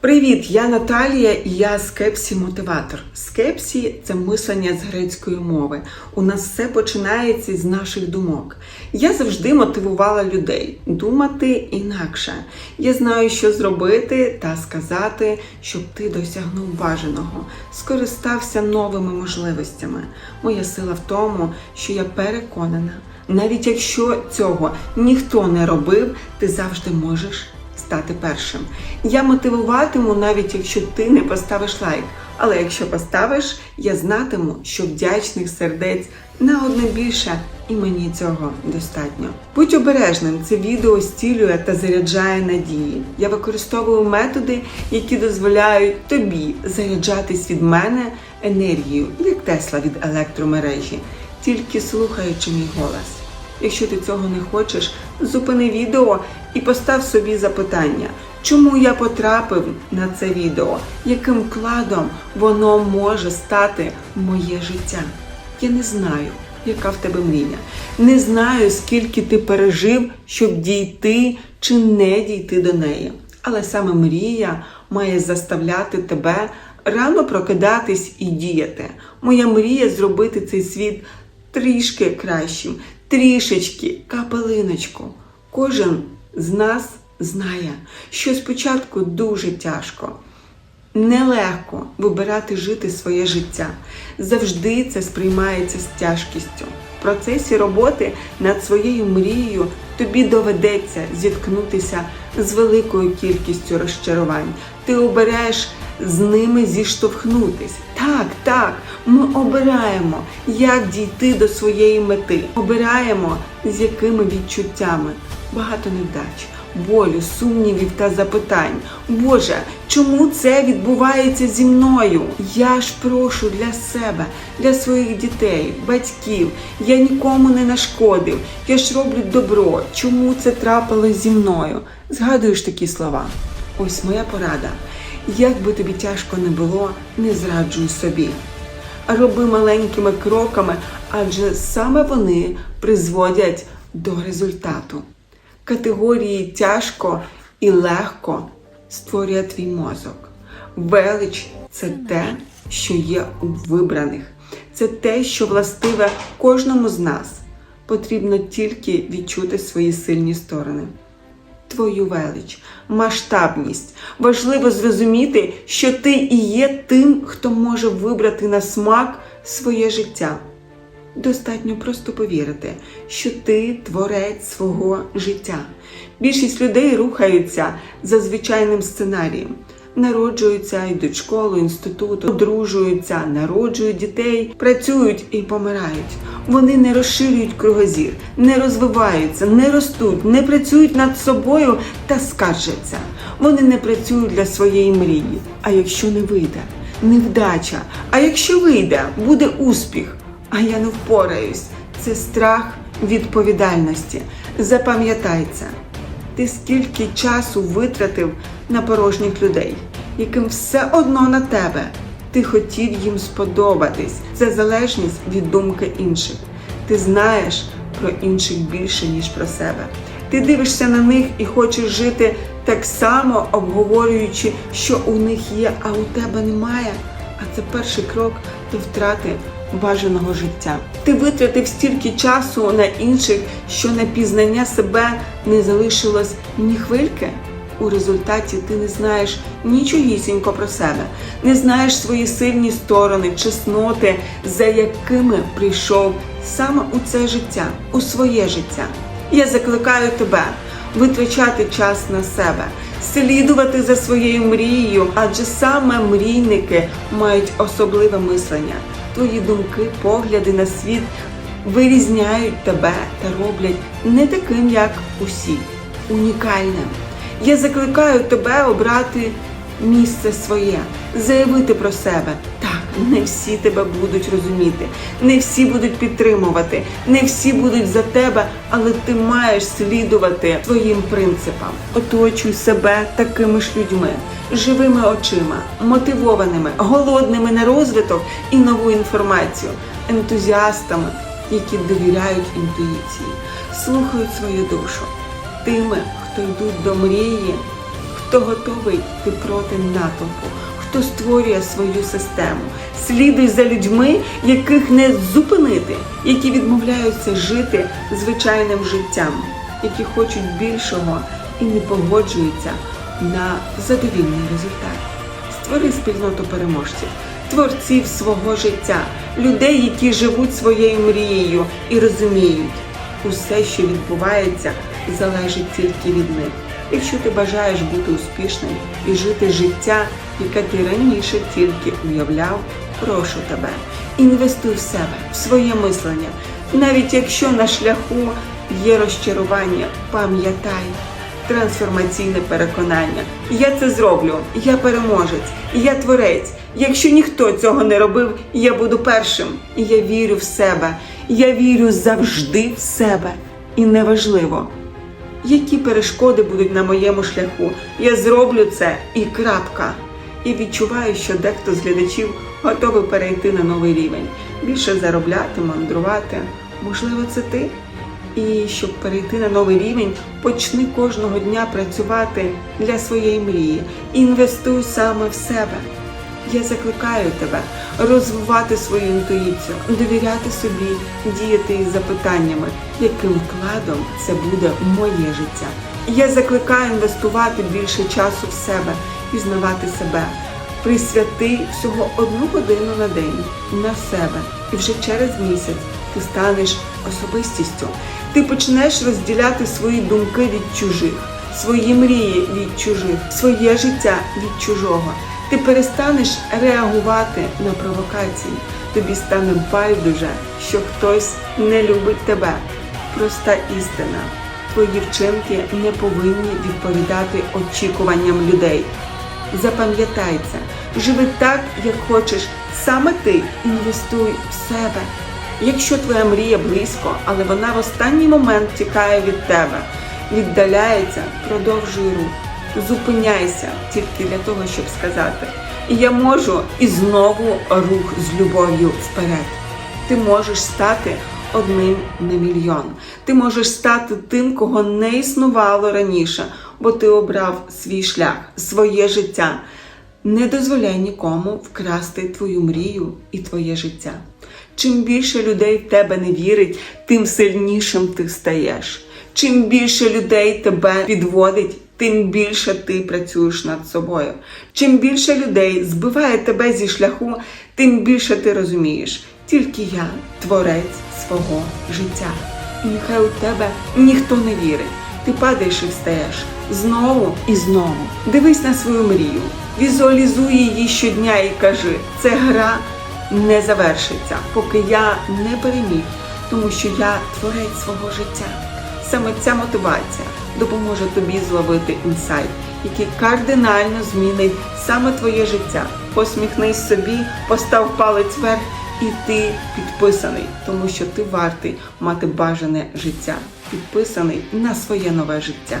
Привіт, я Наталія і я скепсі мотиватор. Скепсі це мислення з грецької мови. У нас все починається з наших думок. Я завжди мотивувала людей думати інакше. Я знаю, що зробити та сказати, щоб ти досягнув бажаного, скористався новими можливостями. Моя сила в тому, що я переконана, навіть якщо цього ніхто не робив, ти завжди можеш стати першим. Я мотивуватиму, навіть якщо ти не поставиш лайк. Але якщо поставиш, я знатиму, що вдячних сердець на одне більше, і мені цього достатньо. Будь обережним, це відео стілює та заряджає надії. Я використовую методи, які дозволяють тобі заряджатись від мене енергію, як Тесла від електромережі, тільки слухаючи мій голос. Якщо ти цього не хочеш, зупини відео і постав собі запитання, чому я потрапив на це відео, яким кладом воно може стати моє життя. Я не знаю, яка в тебе мрія. Не знаю, скільки ти пережив, щоб дійти чи не дійти до неї. Але саме мрія має заставляти тебе рано прокидатись і діяти. Моя мрія зробити цей світ трішки кращим, трішечки капелиночку. Кожен з нас знає, що спочатку дуже тяжко. Нелегко вибирати жити своє життя. Завжди це сприймається з тяжкістю. В процесі роботи над своєю мрією тобі доведеться зіткнутися з великою кількістю розчарувань. Ти обереш з ними зіштовхнутись. Так, так, ми обираємо, як дійти до своєї мети. Обираємо з якими відчуттями. Багато невдач, болю, сумнівів та запитань. Боже, чому це відбувається зі мною? Я ж прошу для себе, для своїх дітей, батьків. Я нікому не нашкодив. Я ж роблю добро. Чому це трапилось зі мною? Згадуєш такі слова? Ось моя порада. Як би тобі тяжко не було, не зраджуй собі. Роби маленькими кроками, адже саме вони призводять до результату. Категорії тяжко і легко створює твій мозок. Велич це те, що є у вибраних, це те, що властиве кожному з нас. Потрібно тільки відчути свої сильні сторони твою велич, масштабність. Важливо зрозуміти, що ти і є тим, хто може вибрати на смак своє життя. Достатньо просто повірити, що ти творець свого життя. Більшість людей рухаються за звичайним сценарієм. Народжуються, йдуть в школу, інститут, одружуються, народжують дітей, працюють і помирають. Вони не розширюють кругозір, не розвиваються, не ростуть, не працюють над собою та скаржаться. Вони не працюють для своєї мрії. А якщо не вийде, невдача. А якщо вийде, буде успіх. А я не впораюсь. Це страх відповідальності. Запам'ятай це. Ти скільки часу витратив на порожніх людей, яким все одно на тебе. Ти хотів їм сподобатись. Це залежність від думки інших. Ти знаєш про інших більше, ніж про себе. Ти дивишся на них і хочеш жити так само, обговорюючи, що у них є, а у тебе немає. А це перший крок до втрати бажаного життя. Ти витратив стільки часу на інших, що на пізнання себе не залишилось ні хвильки. У результаті ти не знаєш нічогісінько про себе, не знаєш свої сильні сторони, чесноти, за якими прийшов саме у це життя, у своє життя. Я закликаю тебе витрачати час на себе, слідувати за своєю мрією, адже саме мрійники мають особливе мислення. Твої думки, погляди на світ вирізняють тебе та роблять не таким, як усі, унікальним. Я закликаю тебе обрати місце своє, заявити про себе. Не всі тебе будуть розуміти, не всі будуть підтримувати, не всі будуть за тебе, але ти маєш слідувати своїм принципам. Оточуй себе такими ж людьми, живими очима, мотивованими, голодними на розвиток і нову інформацію, ентузіастами, які довіряють інтуїції, слухають свою душу, тими, хто йдуть до мрії, хто готовий йти проти натовпу, хто створює свою систему. Слідуй за людьми, яких не зупинити, які відмовляються жити звичайним життям, які хочуть більшого і не погоджуються на задовільний результат. Створи спільноту переможців, творців свого життя, людей, які живуть своєю мрією і розуміють, усе, що відбувається, залежить тільки від них. Якщо ти бажаєш бути успішним і жити життя, яке ти раніше тільки уявляв, прошу тебе, інвестуй в себе, в своє мислення. Навіть якщо на шляху є розчарування, пам'ятай трансформаційне переконання. Я це зроблю, я переможець, я творець. Якщо ніхто цього не робив, я буду першим. Я вірю в себе. Я вірю завжди в себе. І неважливо, які перешкоди будуть на моєму шляху. Я зроблю це і крапка. І відчуваю, що дехто з глядачів готовий перейти на новий рівень, більше заробляти, мандрувати. Можливо, це ти? І щоб перейти на новий рівень, почни кожного дня працювати для своєї мрії. Інвестуй саме в себе. Я закликаю тебе розвивати свою інтуїцію, довіряти собі, діяти із запитаннями, яким вкладом це буде моє життя. Я закликаю інвестувати більше часу в себе, пізнавати себе. Присвяти всього одну годину на день на себе, і вже через місяць ти станеш особистістю. Ти почнеш розділяти свої думки від чужих, свої мрії від чужих, своє життя від чужого. Ти перестанеш реагувати на провокації. Тобі стане байдуже, що хтось не любить тебе. Проста істина. Твої вчинки не повинні відповідати очікуванням людей. Запам'ятай це, живи так, як хочеш. Саме ти інвестуй в себе. Якщо твоя мрія близько, але вона в останній момент тікає від тебе, віддаляється, продовжуй рух. Зупиняйся тільки для того, щоб сказати. І я можу і знову рух з любов'ю вперед. Ти можеш стати одним на мільйон. Ти можеш стати тим, кого не існувало раніше, бо ти обрав свій шлях, своє життя. Не дозволяй нікому вкрасти твою мрію і твоє життя. Чим більше людей в тебе не вірить, тим сильнішим ти стаєш. Чим більше людей тебе підводить, тим більше ти працюєш над собою. Чим більше людей збиває тебе зі шляху, тим більше ти розумієш. Тільки я творець свого життя. І нехай у тебе ніхто не вірить. Ти падаєш і встаєш знову і знову. Дивись на свою мрію, візуалізуй її щодня і кажи: це гра не завершиться, поки я не переміг, тому що я творець свого життя. Саме ця мотивація допоможе тобі зловити інсайт, який кардинально змінить саме твоє життя. Посміхнись собі, постав палець вверх, і ти підписаний, тому що ти вартий мати бажане життя, підписаний на своє нове життя.